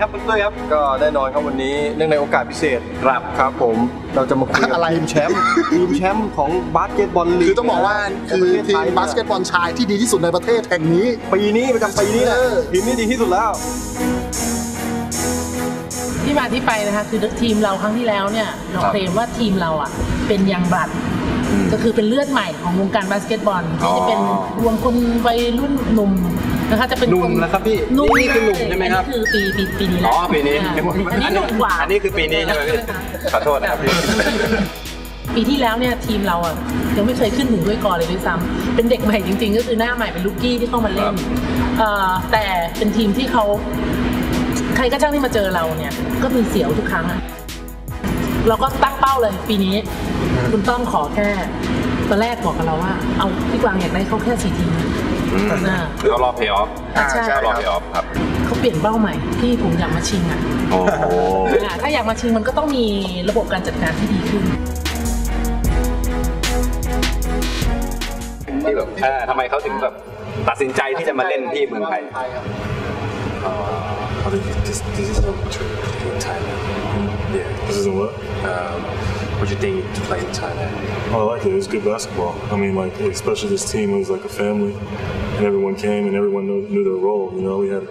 ครับคุณตุ้ยครับ ก็แน่นอนครับวันนี้เนื่องในโอกาสพิเศษครับครับผมเราจะมาคุยกับอะไร ทีมแชมป์ทีมแชมป์ของบาสเกตบอลลีกคือต้องบอกว่าคือทีมบาสเกตบอลชายที่ดีที่สุดในประเทศแห่งนี้ ปีนี้ประจำปีนี้แหละเออทีมนี้ดีที่สุดแล้วที่มาที่ไปนะคะคือทีมเราครั้งที่แล้วเนี่ยเราเคลมว่าทีมเราอะเป็นยังบลัดก็คือเป็นเลือดใหม่ของวงการบาสเกตบอลที่จะเป็นรวมคนวัยรุ่นหนุ่ม นะคะจะเป็นหนุ่มนะครับพี่หนุ่มนี่คือหนุ่มใช่ไหมครับอันนี้คือปีปีปีนี้แหอ๋ละอปีนี้อ่าอันนี้หนุ่มกว่าอันนี้คือปีนี้ใช่ไหมพี่ขอโทษนะครับพี่ปีที่แล้วเนี่ยทีมเราอะยังไม่เคยขึ้นถึงด้วยกอเลยด้วยซ้ำเป็นเด็กใหม่จริง ๆ ก็คือหน้าใหม่เป็นลูกกี้ที่เข้ามาเล่นเอ่อแต่เป็นทีมที่เขาใครก็ช่างที่มาเจอเราเนี่ย ก็มีเสียวทุกครั้งอะเราก็ตั้งเป้าเลยปีนี้ คุณต้องขอแค่ตอนแรกบอกกับเราว่า เอาพี่กวางอยากได้เขาแค่สี่ทีม นะคือเขารอบเพย์ออฟอ่าใช่ เขารอบเพย์ออฟครับเขาเปลี่ยนเป้าใหม่พี่ผมอยากมาชิงอะโอ้โหอ่าถ้าอยากมาชิงมันก็ต้องมีระบบการจัดการที่ดีขึ้น ที่แบบเออทำไมเขาถึงแบบตัดสินใจที่จะมาเล่นที่เมืองไทย I think this, this is an opportunity in Thailand. Yeah. This isn't what? Um, what do you think to play in Thailand? Oh, I like it. It was good basketball. I mean, like, especially this team, it was like a family, and everyone came and everyone knew, knew their role. You know, we had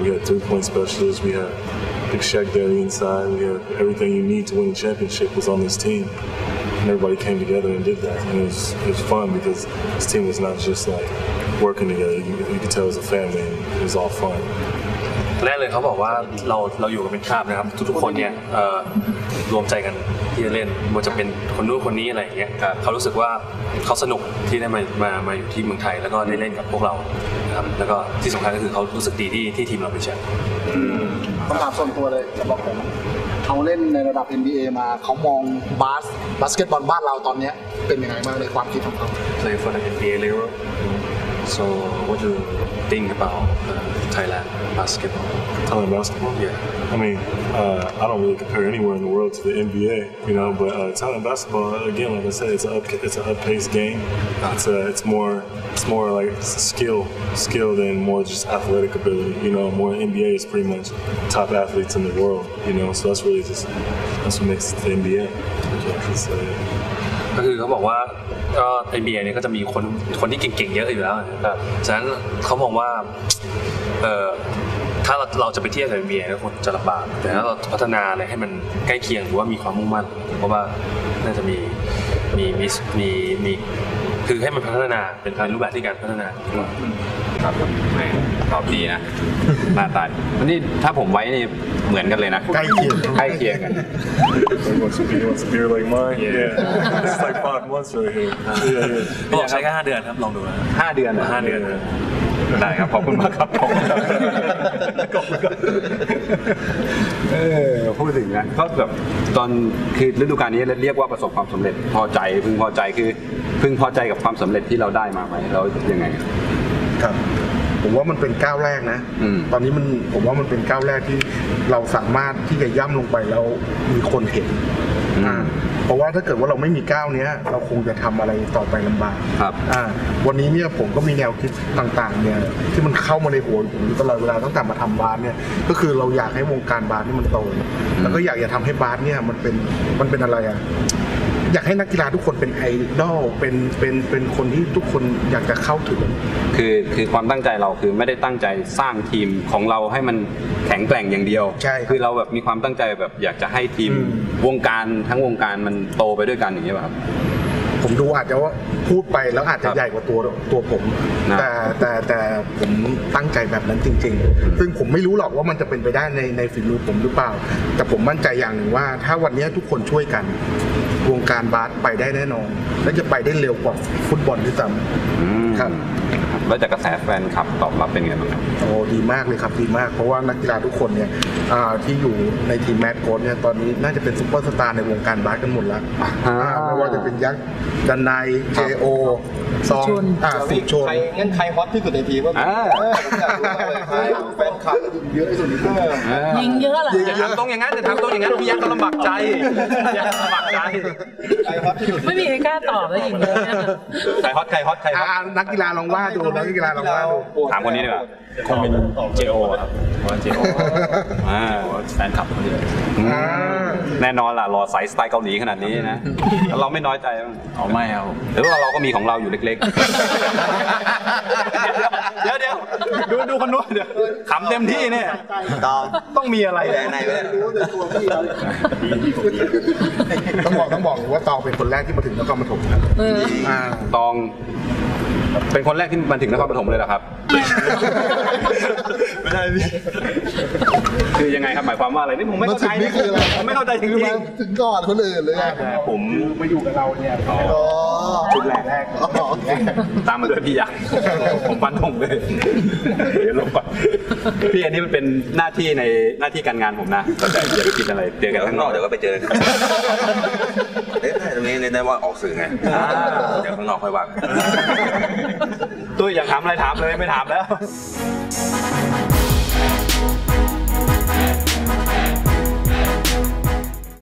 we had three point specialists, we had Big Shaq Daddy inside, we had everything you need to win a championship was on this team. And everybody came together and did that. And it was, it was fun because this team was not just like working together. You, you could tell it was a family and it was all fun. แรกเลยเขาบอกว่าเราเราอยู่กันเป็นคราบนะครับ ทุกๆคนเนี่ยเอ่อรวมใจกันที่จะเล่นมันจะเป็นคนนู้นคนนี้อะไรอย่างเงี้ยเขารู้สึกว่าเขาสนุกที่ได้มามามาอยู่ที่เมืองไทย แล้วก็ได้เล่นกับพวกเรานะครับแล้วก็ที่สำคัญก็คือเขารู้สึกดีที่ที่ทีมเราเป็นแชมป์ คำถามส่วนตัวเลยสำหรับผมเขาเล่นในระดับ NBA มาเขามองบาสบาสเกตบอลบ้านเราตอนเนี้ยเป็นยังไงบ้างในความคิดของเขา play for the NBA level so what do you think about uh, Thailand basketball Thailand basketball? Yeah. I mean, uh, I don't really compare anywhere in the world to the NBA, you know. But uh, Thailand basketball, again, like I said, it's a up, it's an up-paced game. It's a, it's more it's more like skill skill than more just athletic ability. You know, more NBA is pretty much top athletes in the world. You know, so that's really just that's what makes it the NBA. So, yeah. ก็คือเขาบอกว่าก็ NBA เนี่ยก็จะมีคนคนที่เก่งๆเยอะอยู่แล้วนะครับฉะนั้นเขามองว่า เอ่อถ้าเราเราจะไปเทียบกับ NBA ก็คงจะลำบากแต่ถ้าเราพัฒนาอะไรให้มันใกล้เคียงหรือว่ามีความมุ่งมั่นเพราะว่าน่าจะมีมีมีมีมีคือให้มันพัฒนาเป็นเป็นรูปแบบที่การพัฒนาดีกว่าครับแม่ตอบดีนะหน้าตานี่ถ้าผมไว้นี่เหมือนกันเลยนะ ใกล้เคียง ใกล้เคียงกัน You want some beer? You want some beer like mine? Yeah. it's like five months right here. Yeah, yeah. ก็บอกใช้แค่ห้าเดือนครับลองดูนะห้าเดือนเหรอห้าเดือนนะ ได้ครับขอบคุณมากครับขอบคุณครับขอบคุณครับเออพูดถึงนะก็แบบตอนคือฤดูกาลนี้เรียกว่าประสบความสำเร็จพอใจพึงพอใจคือพึงพอใจกับความสำเร็จที่เราได้มาไหมแล้วยังไงครับผมว่ามันเป็นก้าวแรกนะอืมตอนนี้มันผมว่ามันเป็นก้าวแรกที่เราสามารถที่จะย่ำลงไปแล้วมีคนเห็น อ่าเพราะว่าถ้าเกิดว่าเราไม่มีก้าวเนี้ย เราคงจะทำอะไรต่อไปลำบากครับ อ่าวันนี้เนี่ยผมก็มีแนวคิดต่างๆเนี่ยที่มันเข้ามาในหัวผมอยู่ตลอดเวลาตั้งแต่มาทำบาสเนี่ยก็คือเราอยากให้วงการบาสนี่มันโตแล้วก็อยากจะทำให้บาสเนี่ยมันเป็นมันเป็นอะไรอะ อยากให้นักกีฬาทุกคนเป็นไอดอลเป็นเป็นเป็นคนที่ทุกคนอยากจะเข้าถึง คือคือความตั้งใจเราคือไม่ได้ตั้งใจสร้างทีมของเราให้มันแข็งแกร่งอย่างเดียวใช่ครับคือเราแบบมีความตั้งใจแบบอยากจะให้ทีมอืม วงการทั้งวงการมันโตไปด้วยกันอย่างนี้ยป่ะครับ ผมดูอาจจะว่า พูดไปแล้วอาจจะครับใหญ่กว่าตัวตัวผมนะแต่แต่แต่ผมตั้งใจแบบนั้นจริง ๆ ซึ่งผมไม่รู้หรอกว่ามันจะเป็นไปได้ในในฝีมือผมหรือเปล่า แต่ผมมั่นใจอย่างหนึ่งว่า ถ้าวันนี้ทุกคนช่วยกันวงการบาสไปได้แน่นอน และจะไปได้เร็วกว่าฟุตบอลด้วยซ้อืมำครับแล้วจากกระแสแฟนคลับตอบรับเป็นไงบ้างครับโอ้ดีมากเลยครับดีมาก เพราะว่านักกีฬาทุกคนเนี่ยอ่าที่อยู่ในทีมแมตโค้ดเนี่ยตอนนี้น่าจะเป็นซุปเปอร์สตาร์ในวงการบาสกันหมดแล้วอ่าอ่าไม่ว่าจะเป็นยักษ์ดันไนเจโอซองอ่าสุชนใครงั้นใครฮอตที่สุดในทีมว่าอ่าเออผมอยากรู้มากเลยใครแฟนคลับเยอะที่สุดในทีมยิงเยอะเหรออย่าทำตรงอย่างนั้นอย่าทำตรงอย่างนั้นพี่ยักษ์ก็ลำบากใจพี่ยักษ์ลำบากใจใครฮอตที่สุดไม่มีใครกล้าตอบแล้วยิงเยอะเนี่ยใครฮอตใครฮอตใครฮอตอ่านักกีฬาลองว่าดูนักกีฬาลองว่าดูถามคนนี้ดีกว่าคงเป็นเจโอครับเพราะว่าเจโออ่า แฟนคลับเขาเยอะอืมอ่าแน่นอนล่ะรอใสสไตล์เกาหลีขนาดนี้นะแล้วเราไม่น้อยใจมั้งอ๋อไม่ครับผมหรือว่าเราก็มีของเราอยู่เล็กๆเดี๋ยวเดี๋ยวเดี๋ยวดูดูคนนู้นเดี๋ยวขำเต็มที่เนี่ยตองต้องมีอะไรแต่ไหนไม่รู้ในตัวพี่เขาต้องบอกต้องบอกเลยว่าตองเป็นคนแรกที่มาถึงนครปฐมครับเอออ่าตองเป็นคนแรกที่มาถึงนครปฐมเลยเหรอครับ ไม่ได้พี่คือยังไงครับหมายความว่าอะไรนี่ผมไม่มาเข้าถึใจงนี่คืออะไรผมไม่เข้าใจจริงคือมาถึงก่อนคนอื่นเลยอะๆผมมาอยู่กับเราเนี่ยอ๋ออ๋อชุดแรกแรกอ๋อโอเคตามมาด้วยพี่ยักษ์ผมฟันธงเลยเดี๋ยวลงก่อนพี่อันนี้มันเป็นหน้าที่ในหน้าที่การงานผมนะแต่อย่าไปคิดอะไรเจอกันเดี๋ยวข้าข้างงนนออกกเดี๋ยวก็ไปเจอกันเอ๊ะตรงนี้เล่นได้ว่าออกสื่อไงอ่าเดี๋ยวข้างนอกค่อยว่ากันตุ้ยอยากถามอะไรถามเลยไม่ถามแล้ว